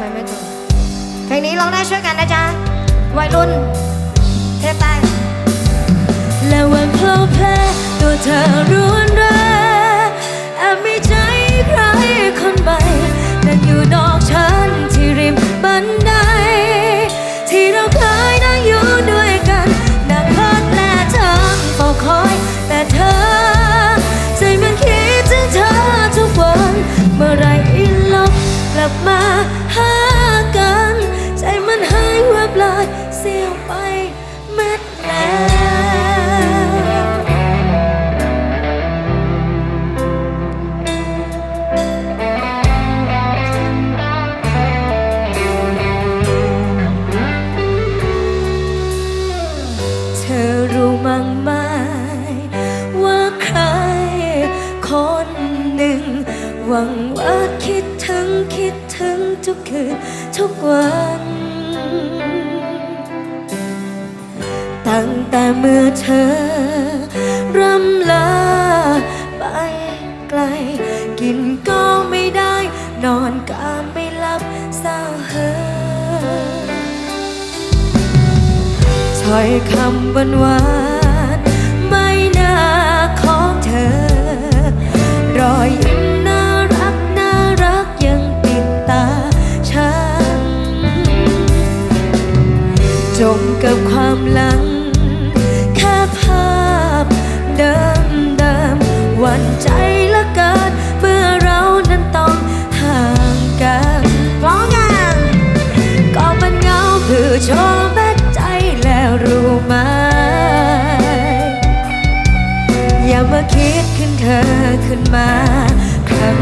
ไปไม่ถูกเพลงนี้ร้องได้ช่วยกันนะจ๊ะ วัยรุ่นเทพใต้และวันเพลาแพ้ตัวเธอรุนแรงแอบมีใจใครคนใหม่นั่นอยู่นอกฉันที่ริมบันได ที่เราเคยนั่งอยู่ด้วยกันนั่งพักและทำเฝ้าคอยแต่เธอ ใจมันคิดถึงเธอทุกวันเมื่อไร วังว่าคิดถึงคิดถึงทุกคืนทุกวัน ตั้งแต่เมื่อเธอรำลาไปไกล กินก็ไม่ได้ นอนก็ไม่หลับเศร้าเฮอถ้อยคำวานวาน กับความหลัง แค่ภาพเดิมเดิมๆวันใจละเกินเมื่อเรานั้นต้องห่างกันร้องยังก็มันเงาเพื่อโชว์แม้ใจแล้วรู้ไหมอย่ามาคิดขึ้นเธอขึ้นมาครั้ง